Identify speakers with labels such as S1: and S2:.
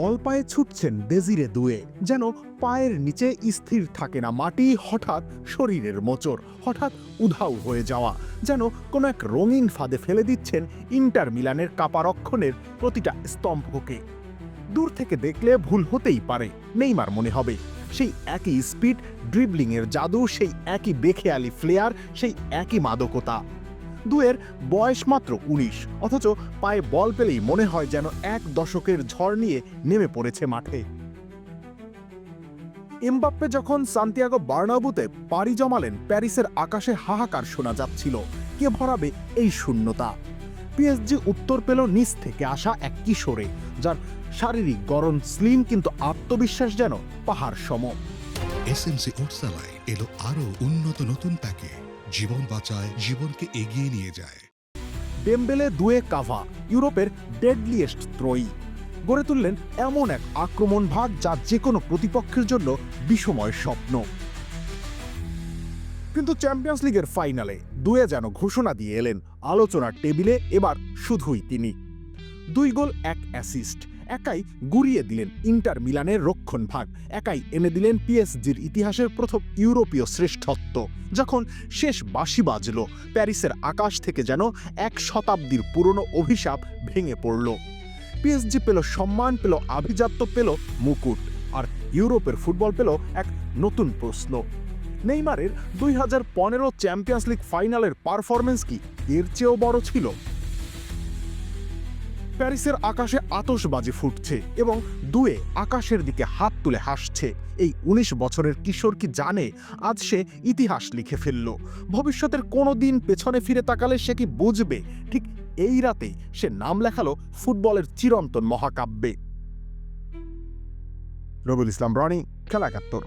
S1: বল পায়ে ছুটছেন ডেজিরে দুয়ে, যেন পায়ের নিচে স্থির থাকে না মাটি হঠাৎ শরীরের মোচড়, হঠাৎ উধাও হয়ে যাওয়া, যেন কোনো এক রঙিন ফাঁদে ফেলে দিচ্ছেন ইন্টার মিলানের কাপারক্ষণের প্রতিটা স্তম্ভকে। দূর থেকে দেখলে ভুল হতেই পারে, নেইমার মনে হবে। সেই একই স্পিড ড্রিবলিংয়ের জাদু, সেই একই বেখেয়ালি ফ্লেয়ার সেই একই মাদকতা। দুয়ের বয়স মাত্র উনিশ, অথচ পায়ে বল পেলেই মনে হয় যেন এক দশকের ঝড় নিয়ে নেমে পড়েছে মাঠে। এমবাপ্পে যখন সান্তিয়াগো বার্নাবুতে পাড়ি জমালেন, প্যারিসের আকাশে হাহাকার শোনা যাচ্ছিল। কে ভরাবে এই শূন্যতা? পিএসজি উত্তর পেল নিচ থেকে আসা এক কিশোরে, যার শারীরিক গরম স্লিম কিন্তু আত্মবিশ্বাস যেন পাহাড় সম।
S2: এসএমসি ওটসালাই এলো আরও উন্নত নতুন প্যাকে। জীবন বাঁচায়, জীবনকে এগিয়ে নিয়ে যায়।
S1: ডেম্বেলে দুয়ে কাভা, ইউরোপের ডেডলিয়েস্ট ত্রয়ী। গড়ে তুললেন এমন এক আক্রমণ ভাগ যা যে কোনো প্রতিপক্ষের জন্য বিষময় স্বপ্ন। কিন্তু চ্যাম্পিয়ন্স লিগের ফাইনালে দুয়ে যেন ঘোষণা দিয়ে এলেন, আলোচনার টেবিলে এবার শুধুই তিনি। দুই গোল, এক অ্যাসিস্ট। একাই গুড়িয়ে দিলেন ইন্টার মিলানের রক্ষণ ভাগ, একাই এনে দিলেন পিএসজির ইতিহাসের প্রথম ইউরোপীয় শ্রেষ্ঠত্ব। যখন শেষ বাঁশি বাজল, প্যারিসের আকাশ থেকে যেন এক শতাব্দীর পুরনো অভিশাপ ভেঙে পড়ল। পিএসজি পেল সম্মান, পেল আভিজাত্য, পেল মুকুট, আর ইউরোপের ফুটবল পেল এক নতুন প্রশ্ন। নেইমারের দুই হাজার পনেরো চ্যাম্পিয়ন্স লিগ ফাইনালের পারফরমেন্স কি এর চেয়েও বড় ছিল? প্যারিসের আকাশে আতশবাজি ফুটছে এবং দুয়ে আকাশের দিকে হাত তুলে হাসছে। এই উনিশ বছরের কিশোর কি জানে? আজ সে ইতিহাস লিখে ফেলল। ভবিষ্যতের কোনো দিন পেছনে ফিরে তাকালে সে কি বুঝবে? ঠিক এই রাতে সে নাম লেখালো ফুটবলের চিরন্তন মহাকাব্যে। রবুল ইসলাম, রনি খেলা একাত্তর